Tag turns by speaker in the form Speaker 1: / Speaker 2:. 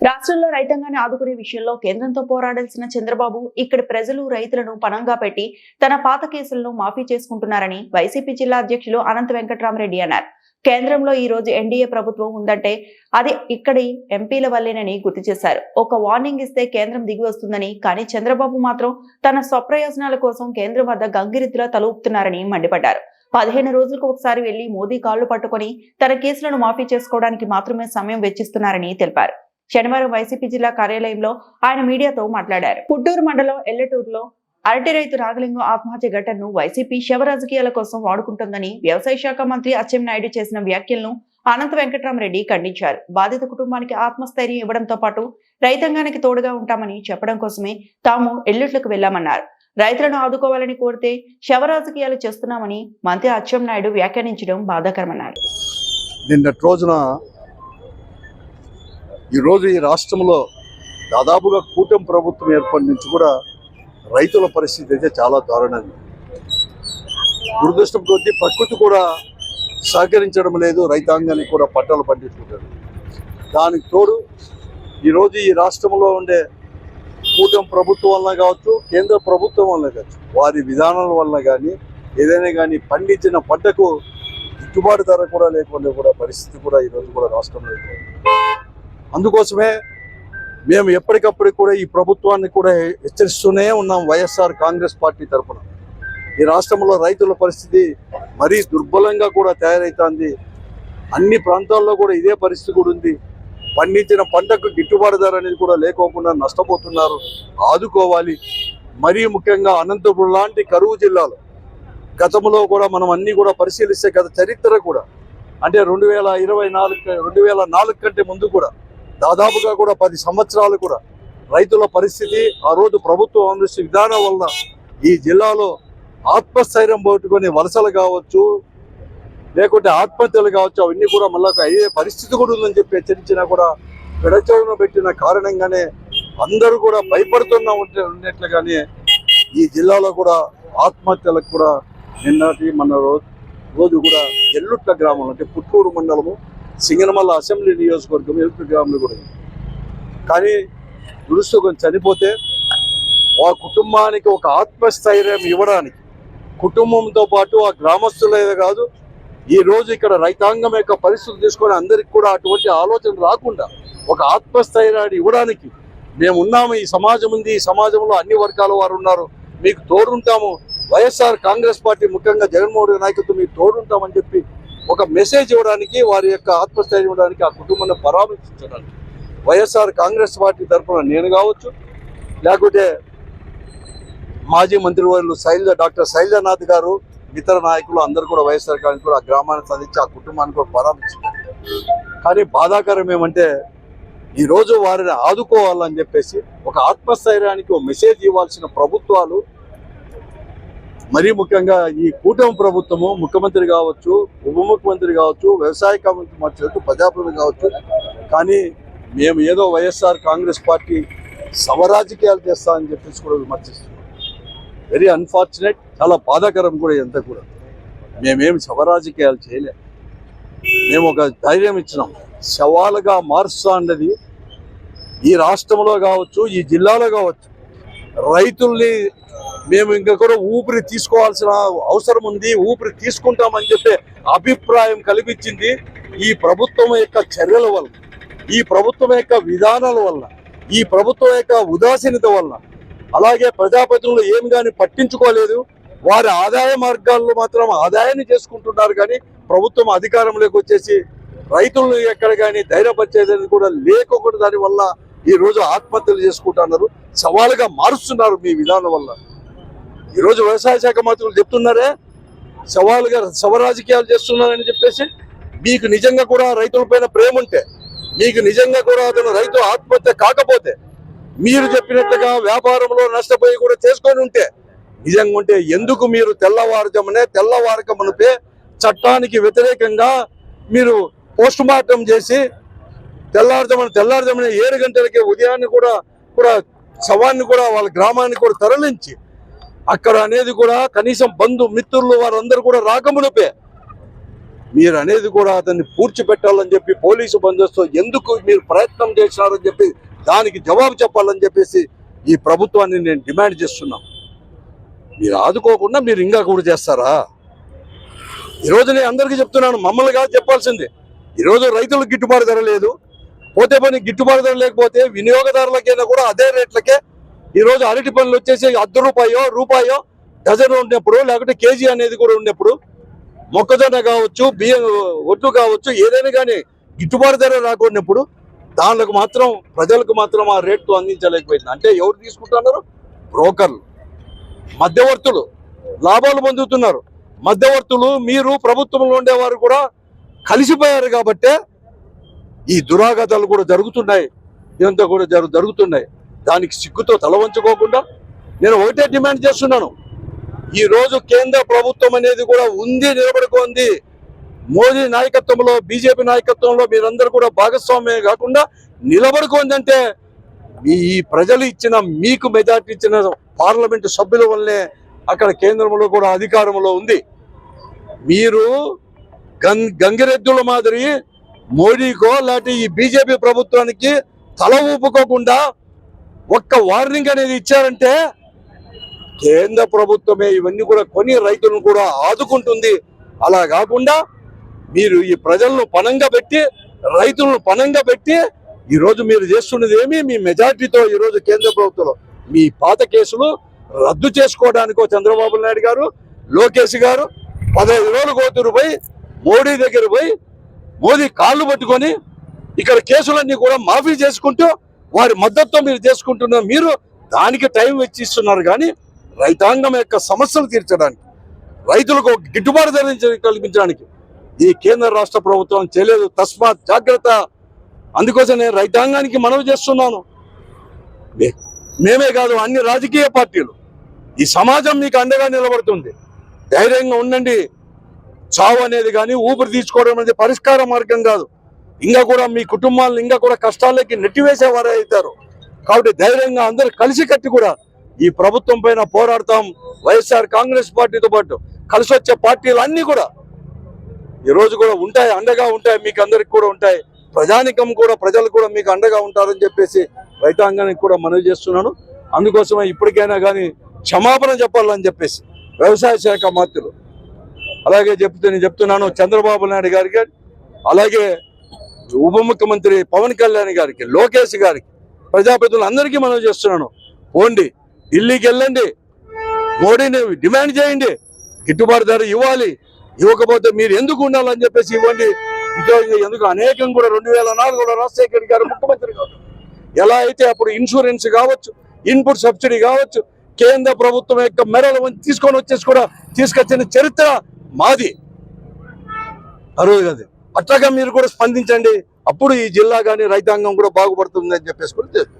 Speaker 1: రాష్ట్రంలో రైతాంగాన్ని ఆదుకునే విషయంలో కేంద్రంతో పోరాడాల్సిన చంద్రబాబు ఇక్కడి ప్రజలు రైతులను పణంగా పెట్టి తన పాత కేసులను మాఫీ చేసుకుంటున్నారని వైసీపీ జిల్లా అధ్యక్షులు అనంత వెంకట్రామరెడ్డి అన్నారు. కేంద్రంలో ఈ రోజు ఎన్డీఏ ప్రభుత్వం ఉందంటే అది ఇక్కడి ఎంపీల వల్లేనని గుర్తు చేశారు. ఒక వార్నింగ్ ఇస్తే కేంద్రం దిగి వస్తుందని కానీ చంద్రబాబు మాత్రం తన స్వప్రయోజనాల కోసం కేంద్రం వద్ద గంగిరెద్దులా తలూపుతున్నారని మండిపడ్డారు. పదిహేను రోజులకు ఒకసారి వెళ్ళి మోదీ కాళ్ళు పట్టుకొని తన కేసులను మాఫీ చేసుకోవడానికి మాత్రమే సమయం వెచ్చిస్తున్నారని తెలిపారు. శనివారం వైసీపీ జిల్లా కార్యాలయంలో ఆయన మీడియాతో మాట్లాడారు. పుట్టూరు మండలం ఎల్లటూరులో అరటి రైతు రాగలింగం ఆత్మహత్య ఘటనను వైసీపీ శవ రాజకీయాల కోసం వాడుకుంటుందని వ్యవసాయ శాఖ మంత్రి అచ్చెన్నాయుడు చేసిన వ్యాఖ్యలను అనంత వెంకటరామరెడ్డి ఖండించారు. బాధిత కుటుంబానికి ఆత్మస్థైర్యం ఇవ్వడంతో పాటు రైతాంగానికి తోడుగా ఉంటామని చెప్పడం కోసమే తాము ఎల్లుట్లకు వెళ్ళామన్నారు రైతులను ఆదుకోవాలని కోరితే శవ రాజకీయాలు చేస్తున్నామని మంత్రి అచ్చెన్నాయుడు వ్యాఖ్యానించడం బాధాకరమన్నారు.
Speaker 2: నిన్నటి రోజున ఈరోజు ఈ రాష్ట్రంలో దాదాపుగా కూటమి ప్రభుత్వం ఏర్పడి నుంచి కూడా రైతుల పరిస్థితి అయితే చాలా దారుణంగా ఉంది. దురదృష్టం కొద్దీ ప్రకృతి కూడా సహకరించడం లేదు రైతాంగానికి కూడా పంటలు పండించుకుంటారు దానికి తోడు ఈరోజు ఈ రాష్ట్రంలో ఉండే కూటమి ప్రభుత్వం వల్ల కావచ్చు కేంద్ర ప్రభుత్వం వల్ల కావచ్చు వారి విధానాల వలన కానీ ఏదైనా కానీ పండించిన పంటకు గిట్టుబాటు ధర కూడా లేకుండా కూడా పరిస్థితి కూడా ఈరోజు కూడా రాష్ట్రంలో అందుకోసమే మేము ఎప్పటికప్పుడు కూడా ఈ ప్రభుత్వాన్ని కూడా హెచ్చరిస్తూనే ఉన్నాం వైఎస్ఆర్ కాంగ్రెస్ పార్టీ తరఫున ఈ రాష్ట్రంలో రైతుల పరిస్థితి మరీ దుర్బలంగా కూడా తయారవుతోంది అన్ని ప్రాంతాల్లో కూడా ఇదే పరిస్థితి కూడా ఉంది. పండించిన పంటకు గిట్టుబాటు ధర అనేది కూడా లేకోకుండా నష్టపోతున్నారు. ఆదుకోవాలి. మరీ ముఖ్యంగా అనంతపురం లాంటి కరువు జిల్లాలో. గతంలో కూడా మనం అన్నీ కూడా పరిశీలిస్తే గత చరిత్ర కూడా అంటే రెండు వేల ఇరవై నాలుగు రెండు వేల నాలుగు కంటే ముందు కూడా దాదాపుగా కూడా పది సంవత్సరాలు కూడా రైతుల పరిస్థితి ఆ రోజు ప్రభుత్వం అనుసరి విధానం వల్ల ఈ జిల్లాలో ఆత్మస్థైర్యం పోగొట్టుకొని వలసలు కావచ్చు లేకుంటే ఆత్మహత్యలు కావచ్చు అవన్నీ కూడా మళ్ళీ అయ్యే పరిస్థితి కూడా ఉందని చెప్పి హెచ్చరించినా కూడా పెడచోడను పెట్టిన కారణంగానే అందరూ కూడా భయపడుతున్నా ఉంటే ఉన్నట్లుగానే ఈ జిల్లాలో కూడా ఆత్మహత్యలకు కూడా నిన్నటి మన రోజు రోజు కూడా ఎల్లుట్ల గ్రామం అంటే పుట్టూరు మండలము సింగనమల్ల అసెంబ్లీ నియోజకవర్గం ఎల్లుట్ల గ్రామంలో కూడా కానీ దురుసుకొని చనిపోతే ఆ కుటుంబానికి ఒక ఆత్మస్థైర్యం ఇవ్వడానికి కుటుంబంతో పాటు ఆ గ్రామస్తులే కాదు ఈ రోజు ఇక్కడ రైతాంగం యొక్క పరిస్థితులు తీసుకొని అందరికి కూడా అటువంటి ఆలోచన రాకుండా ఒక ఆత్మస్థైర్యాన్ని ఇవ్వడానికి మేము ఉన్నాము. ఈ సమాజం ఉంది. ఈ సమాజంలో అన్ని వర్గాల వారు ఉన్నారు. మీకు తోడుంటాము. వైఎస్ఆర్ కాంగ్రెస్ పార్టీ ముఖ్యంగా జగన్మోహన్ రెడ్డి నాయకత్వం మీకు తోడుంటామని చెప్పి ఒక మెసేజ్ ఇవ్వడానికి వారి యొక్క ఆత్మస్థైర్యం ఇవ్వడానికి ఆ కుటుంబాన్ని పరామర్శించడానికి. వైఎస్ఆర్ కాంగ్రెస్ పార్టీ తరఫున నేను కావచ్చు లేకుంటే మాజీ మంత్రివర్యులు శైలజ డాక్టర్ శైలజనాథ్ గారు ఇతర నాయకులు అందరూ కూడా వైఎస్ఆర్ కాంగ్రెస్ కూడా ఆ గ్రామాన్ని సాధించి ఆ కుటుంబాన్ని కూడా పరామర్శించారు. కానీ బాధాకరం ఏమంటే ఈరోజు వారిని ఆదుకోవాలని చెప్పేసి ఒక ఆత్మస్థైర్యానికి ఒక మెసేజ్ ఇవ్వాల్సిన ప్రభుత్వాలు మరీ ముఖ్యంగా ఈ కూటమి ప్రభుత్వము ముఖ్యమంత్రి కావచ్చు ఉప ముఖ్యమంత్రి కావచ్చు వ్యవసాయ మంత్రి కావచ్చు ప్రజాప్రతినిధి కావచ్చు. కానీ మేము ఏదో వైఎస్ఆర్ కాంగ్రెస్ పార్టీ సమరాజకీయాలు చేస్తామని చెప్పేసి కూడా విమర్శిస్తున్నాం. వెరీ అన్ఫార్చునేట్ చాలా బాధాకరం కూడా ఎంత కూడా. మేమేమి శవరాజకీయాలు చేయలే. మేము ఒక ధైర్యం ఇచ్చినాం. శవాలుగా మారుస్తా అన్నది ఈ రాష్ట్రంలో కావచ్చు ఈ జిల్లాలో కావచ్చు. రైతుల్ని మేము ఇంకా కూడా ఊపిరి తీసుకోవాల్సిన అవసరం ఉంది ఊపిరి తీసుకుంటామని చెప్పే అభిప్రాయం కల్పించింది ఈ ప్రభుత్వం యొక్క చర్యల వల్ల ఈ ప్రభుత్వం యొక్క విధానాల వల్ల ఈ ప్రభుత్వం యొక్క ఉదాసీనత వల్ల. అలాగే ప్రజాప్రతినిధులు ఏమి కానీ పట్టించుకోలేదు వారి ఆదాయ మార్గాల్లో మాత్రం ఆదాయాన్ని చేసుకుంటున్నారు కానీ ప్రభుత్వం అధికారంలోకి వచ్చేసి రైతులను ఎక్కడ కానీ ధైర్యపరిచేదని కూడా లేకుండా దానివల్ల ఈ రోజు ఆత్మహత్యలు చేసుకుంటున్నారు సవాలుగా మారుస్తున్నారు మీ విధానం వల్ల. ఈరోజు వ్యవసాయ శాఖ మంత్రులు చెప్తున్నారే సవాలుగా శవ రాజకీయాలు చేస్తున్నారని చెప్పేసి మీకు నిజంగా కూడా రైతుల పైన ప్రేమ ఉంటే మీకు నిజంగా కూడా అతను రైతు ఆత్మహత్య కాకపోతే మీరు చెప్పినట్లుగా వ్యాపారంలో నష్టపోయి కూడా చేసుకొని ఉంటే నిజంగా ఉంటే ఎందుకు మీరు తెల్లవారుజామునే తెల్లవారకమునిపే చట్టానికి వ్యతిరేకంగా మీరు పోస్ట్ మార్టం చేసి తెల్లారుజామున తెల్లారుజామున ఏడు గంటలకి ఉదయాన్ని కూడా కూడా శవాన్ని కూడా వాళ్ళ గ్రామాన్ని కూడా తరలించి అక్కడ అనేది కూడా కనీసం బంధు మిత్రులు వారందరూ కూడా రాకమునిపే మీరు అనేది కూడా అతన్ని పూడ్చిపెట్టాలని చెప్పి పోలీసు బందోస్తు ఎందుకు మీరు ప్రయత్నం చేసినారని చెప్పి దానికి జవాబు చెప్పాలని చెప్పేసి ఈ ప్రభుత్వాన్ని నేను డిమాండ్ చేస్తున్నాం. మీరు ఆదుకోకుండా మీరు ఇంకా కూడా చేస్తారా? ఈరోజు నేను అందరికీ చెప్తున్నాను మమ్మల్ని కాదు చెప్పాల్సిందే. ఈరోజు రైతులకు గిట్టుబాటు ధర లేదు. పోతే పని గిట్టుబాటు ధర లేకపోతే వినియోగదారులకైనా కూడా అదే రేట్లకే ఈరోజు అరటి పనులు వచ్చేసి అర్ధ రూపాయో రూపాయో డజన్ ఉన్నప్పుడు లేకుంటే కేజీ అనేది కూడా ఉన్నప్పుడు మొక్కజొన్న కావచ్చు బియ్యం ఒడ్డు కావచ్చు ఏదైనా కానీ గిట్టుబాటు ధర రాకున్నప్పుడు దానికి మాత్రం ప్రజలకు మాత్రం ఆ రేట్తో అందించలేకపోయింది. అంటే ఎవరు తీసుకుంటున్నారు? బ్రోకర్లు. మధ్యవర్తులు. లాభాలు పొందుతున్నారు. మధ్యవర్తులు మీరు ప్రభుత్వంలో ఉండేవారు కూడా కలిసిపోయారు కాబట్టే ఈ దురాగతాలు కూడా జరుగుతున్నాయి. ఇదంతా కూడా జరు జరుగుతున్నాయి. దానికి సిగ్గుతో తల వంచుకోకుండా నేను ఒకటే డిమాండ్ చేస్తున్నాను. ఈ రోజు కేంద్ర ప్రభుత్వం అనేది కూడా ఉంది నిలబడుకోంది. మోదీ నాయకత్వంలో బీజేపీ నాయకత్వంలో మీరందరూ కూడా భాగస్వామ్యం కాకుండా నిలబడుకోండి అంటే మీ ఈ ప్రజలు ఇచ్చిన మీకు మెజార్టీ ఇచ్చిన పార్లమెంటు సభ్యుల వల్లే అక్కడ కేంద్రంలో కూడా అధికారంలో ఉంది. మీరు గం గంగిరెద్దుల మాదిరి మోడీకో లేకపోతే ఈ బీజేపీ ప్రభుత్వానికి తల ఊపుకోకుండా ఒక్క వార్నింగ్ అనేది ఇచ్చారంటే కేంద్ర ప్రభుత్వమే ఇవన్నీ కూడా కొని రైతులను కూడా ఆదుకుంటుంది. అలా కాకుండా మీరు ఈ ప్రజలను పనంగా పెట్టి రైతులను పనంగా పెట్టి ఈరోజు మీరు చేస్తున్నది ఏమి? మీ మెజార్టీతో ఈరోజు కేంద్ర ప్రభుత్వంలో మీ పాత కేసులు రద్దు చేసుకోవడానికో చంద్రబాబు నాయుడు గారు లోకేష్ గారు పదహైదు రోజులు కోతురు పోయి మోడీ దగ్గర పోయి మోదీ కాళ్ళు పట్టుకొని ఇక్కడ కేసులన్నీ కూడా మాఫీ చేసుకుంటూ వారి మద్దతుతో మీరు చేసుకుంటున్న మీరు దానికి టైం వెచ్చిస్తున్నారు కానీ రైతాంగం యొక్క సమస్యలు తీర్చడానికి రైతులకు గిట్టుబాటు ధర కల్పించడానికి ఈ కేంద్ర రాష్ట్ర ప్రభుత్వం చేయలేదు. తస్మాత్ జాగ్రత్త. అందుకోసం నేను రైతాంగానికి మనవి చేస్తున్నాను. మేమే కాదు అన్ని రాజకీయ పార్టీలు. ఈ సమాజం మీకు అండగా నిలబడుతుంది. ధైర్యంగా ఉండండి. చావు అనేది కానీ ఊపిరి తీసుకోవడం అనేది పరిష్కార మార్గం కాదు. ఇంకా కూడా మీ కుటుంబాలను ఇంకా కూడా కష్టాలకి నెట్టివేసేవారే అవుతారు. కాబట్టి ధైర్యంగా అందరు కలిసి కట్టి కూడా ఈ ప్రభుత్వం పైన పోరాడతాం. వైఎస్ఆర్ కాంగ్రెస్ పార్టీతో పాటు కలిసి వచ్చే పార్టీలు అన్ని కూడా ఈరోజు కూడా ఉంటాయి అండగా ఉంటాయి మీకు అందరికి కూడా ఉంటాయి. ప్రజానికం కూడా ప్రజలు కూడా మీకు అండగా ఉంటారని చెప్పేసి రైతాంగానికి కూడా మనవి చేస్తున్నాను. అందుకోసమే ఇప్పటికైనా కానీ క్షమాపణ చెప్పాలని చెప్పేసి వ్యవసాయ శాఖ మంత్రులు. అలాగే చెప్తే నేను చెప్తున్నాను చంద్రబాబు నాయుడు గారికి అలాగే ఉప ముఖ్యమంత్రి పవన్ కళ్యాణ్ గారికి లోకేష్ గారికి ప్రజాప్రతినిధులు అందరికీ మనం చేస్తున్నాను. పోండి ఢిల్లీకి వెళ్ళండి. మోడీని డిమాండ్ చేయండి. గిట్టుబాటు ధర ఇవ్వాలి. ఇవ్వకపోతే మీరు ఎందుకు ఉండాలని చెప్పేసి ఇవ్వండి. ఎందుకు? అనేకం కూడా రెండు వేల నాలుగులో రాజశేఖర్ గారు ముఖ్యమంత్రి కాదు ఎలా అయితే అప్పుడు ఇన్సూరెన్స్ కావచ్చు ఇన్పుట్ సబ్సిడీ కావచ్చు కేంద్ర ప్రభుత్వం యొక్క మెరలు తీసుకొని వచ్చేసి కూడా తీసుకొచ్చిన చరిత్ర మాది. అరువు కదా. అట్లాగా మీరు కూడా స్పందించండి అప్పుడు ఈ జిల్లా కానీ రైతాంగం కూడా బాగుపడుతుంది అని చెప్పేసి కూడా తెలుసు.